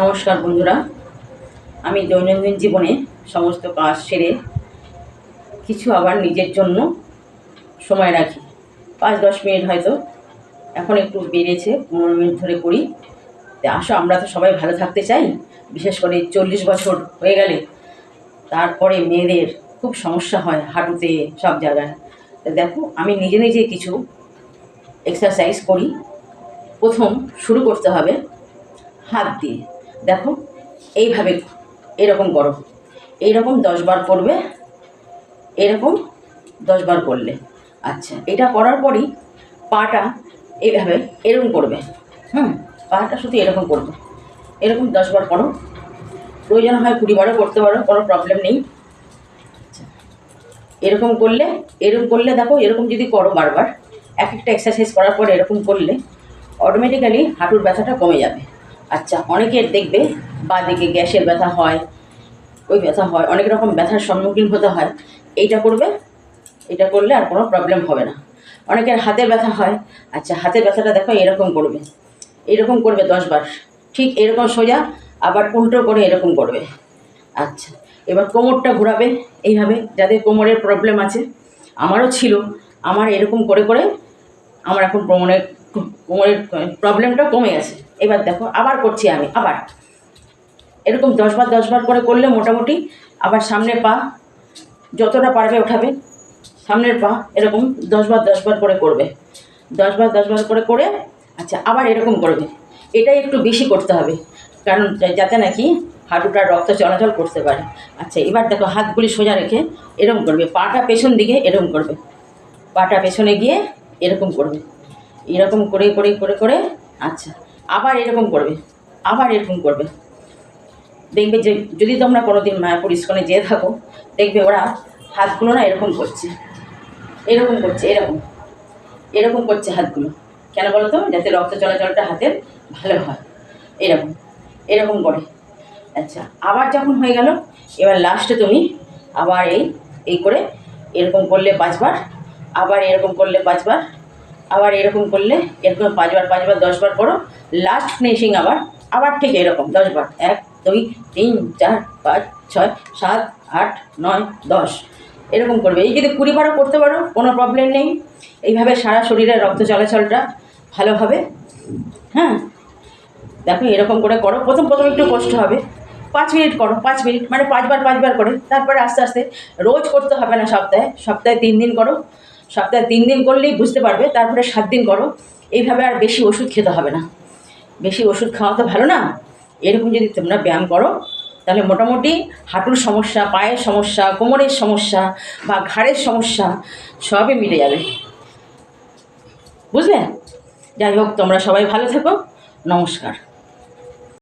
নমস্কার বন্ধুরা। আমি দৈনন্দিন জীবনে সমস্ত কাজ সেরে কিছু আবার নিজের জন্য সময় রাখি। পাঁচ, দশ মিনিট হয়তো এখন একটু বেড়েছে, পনেরো মিনিট ধরে করি। আসো, আমরা তো সবাই ভালো থাকতে চাই। বিশেষ করে চল্লিশ বছর হয়ে গেলে, তারপরে মেয়েদের খুব সমস্যা হয় হাঁটুতে সব জায়গায়। তো দেখো, আমি নিজে নিজে কিছু এক্সারসাইজ করি। প্রথম শুরু করতে হবে হাত দিয়ে। দেখো এইভাবে এরকম করো। এইরকম দশবার করবে এরকম দশবার করলে। আচ্ছা এটা করার পরই পাটা এইভাবে এরকম করবে। হুম পাটা শুধু এরকম করবে। এরকম দশবার করো। প্রয়োজন হয় কুড়িবারও করতে পারো কোনো প্রবলেম নেই। আচ্ছা, এরকম করলে এরকম করলে দেখো এরকম যদি করো বারবার এক একটা এক্সারসাইজ করার পর এরকম করলে অটোমেটিক্যালি হাঁটুর ব্যথাটা কমে যাবে। আচ্ছা অনেকের দেখবে বা দিকে গ্যাসের ব্যথা হয়, ওই ব্যথা হয়, অনেক রকম ব্যথার সম্মুখীন হতে হয়। এইটা করবে, এটা করলে আর কোনো প্রবলেম হবে না। অনেকের হাতের ব্যথা হয় আচ্ছা হাতের ব্যথাটা দেখো এরকম করবে এরকম করবে দশবার ঠিক এরকম সোজা, আবার উল্টো করে এরকম করবে। আচ্ছা এবার কোমরটা ঘোরাবে, এইভাবে, যাদের কোমরের প্রবলেম আছে, আমারও ছিল, আমার এরকম করে করে, আমার এখন কোমরের কোমরের প্রবলেমটা কমে গেছে। এবার দেখো, আবার করছি আমি, আবার। এরকম দশবার দশবার করে করলে মোটামুটি আবার সামনের পা যতটা পারবে ওঠাবে। সামনের পা এরকম দশবার দশবার করে করবে। দশবার দশবার করে করে আচ্ছা আবার এরকম করবে। এটাই একটু বেশি করতে হবে। কারণ যাতে নাকি হাঁটুটা রক্ত চলাচল করতে পারে। আচ্ছা এবার দেখো, হাতগুলি সোজা রেখে এরকম করবে। পাটা পেছন দিকে এরকম করবে। পাটা পেছনে গিয়ে এরকম করবে। এরকম করে করে করে করে আচ্ছা আবার এরকম করবে, আবার এরকম করবে। দেখবে যে, যদি তোমরা কোনো দিন মায়াপুর ইস্কনে যেয়ে থাকো, দেখবে ওরা হাতগুলো না এরকম করছে। এরকম করছে, এরকম এরকম করছে হাতগুলো। কেন বলো তো? যাতে রক্ত চলাচলটা হাতের ভালো হয়। এরকম এরকম করে। আচ্ছা আবার যখন হয়ে গেল, এবার লাস্টে তুমি আবার এই এই করে এরকম করলে পাঁচবার, আবার এরকম করলে পাঁচবার আবার এরকম করলে এরকম পাঁচবার পাঁচবার, দশবার করো। লাস্ট ফিনিশিং আবার আবার ঠিক এরকম, দশবার। এক, দুই, তিন, চার, পাঁচ, ছয়, সাত, আট, নয়, দশ। এরকম করবে। এই যদি কুড়িবারও করতে পারো, কোনো প্রবলেম নেই। এইভাবে সারা শরীরের রক্ত চলাচলটা ভালো হবে। হ্যাঁ? দেখো, এরকম করে করো। প্রথম প্রথম একটু কষ্ট হবে। পাঁচ মিনিট করো, পাঁচ মিনিট। মানে পাঁচবার পাঁচবার করে। তারপরে আস্তে আস্তে। রোজ করতে হবে না সপ্তাহে। সপ্তাহে তিন দিন করো। সপ্তাহে তিন দিন করলেই বুঝতে পারবে, তারপরে সাত দিন করো। এইভাবে আর বেশি ওষুধ খেতে হবে না। বেশি ওষুধ খাওয়া তো ভালো না? এরকম যদি তোমরা ব্যায়াম করো, তাহলে মোটামুটি হাঁটুর সমস্যা, পায়ের সমস্যা, কোমরের সমস্যা বা ঘাড়ের সমস্যা সবই মিটে যাবে। বুঝলে? যাই হোক, তোমরা সবাই ভালো থেকো। নমস্কার।